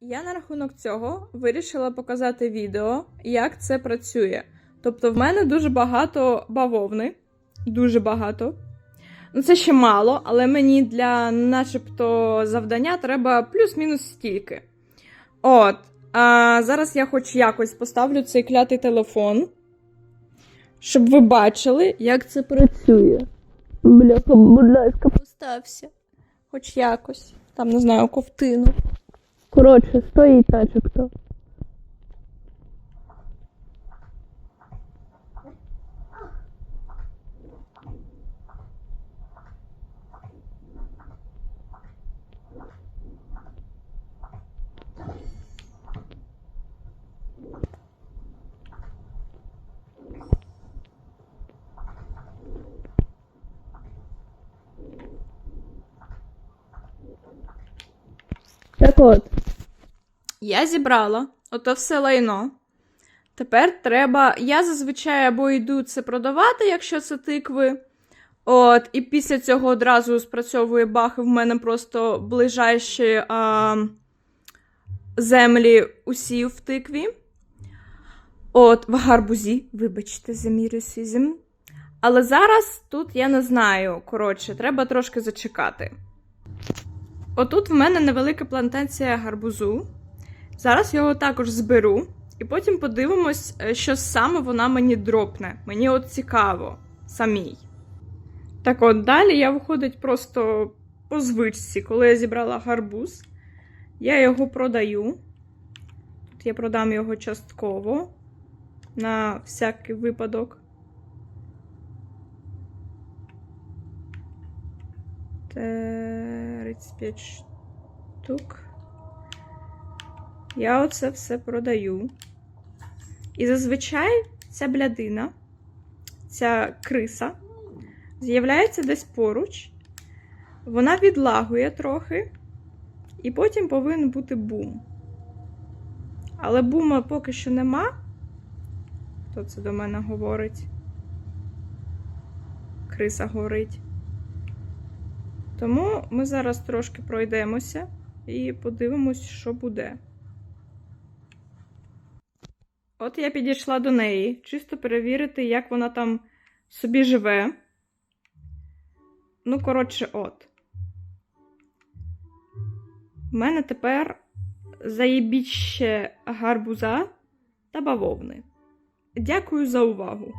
Я на рахунок цього вирішила показати відео, як це працює. Тобто, в мене дуже багато бавовни, дуже багато. Ну, це ще мало, але мені для начебто завдання треба плюс-мінус стільки. От. А зараз я хоч якось поставлю цей клятий телефон, щоб ви бачили, як це працює. Бляха, будь ласка, постався. Хоч якось. Там, не знаю, ковтину. Коротше, стоїть начебто. Так от. Я зібрала ото все лайно. Тепер треба. Я зазвичай або йду це продавати, якщо це тикви. От, і після цього одразу спрацьовує бах, і в мене просто ближайші а, землі усі в тикві. От, в гарбузі, вибачте, за мій расизм. Але зараз тут я не знаю. Коротше, треба трошки зачекати. Отут в мене невелика плантація гарбузу. Зараз його також зберу, і потім подивимось, е, що саме вона мені дропне. Мені от цікаво самій. Так от далі я виходить просто по звичці, коли я зібрала гарбуз, я його продаю. Тут я продам його частково на всякий випадок. Тридцять штук. Я оце все продаю. І зазвичай ця блядина, ця криса, з'являється десь поруч, вона відлагує трохи, і потім повинен бути бум. Але бума поки що нема. Хто це до мене говорить? Криса горить. Тому ми зараз трошки пройдемося і подивимось, що буде. От я підійшла до неї, чисто перевірити, як вона там собі живе. Ну, коротше, от. У мене тепер заєбіще гарбуза та бавовни. Дякую за увагу!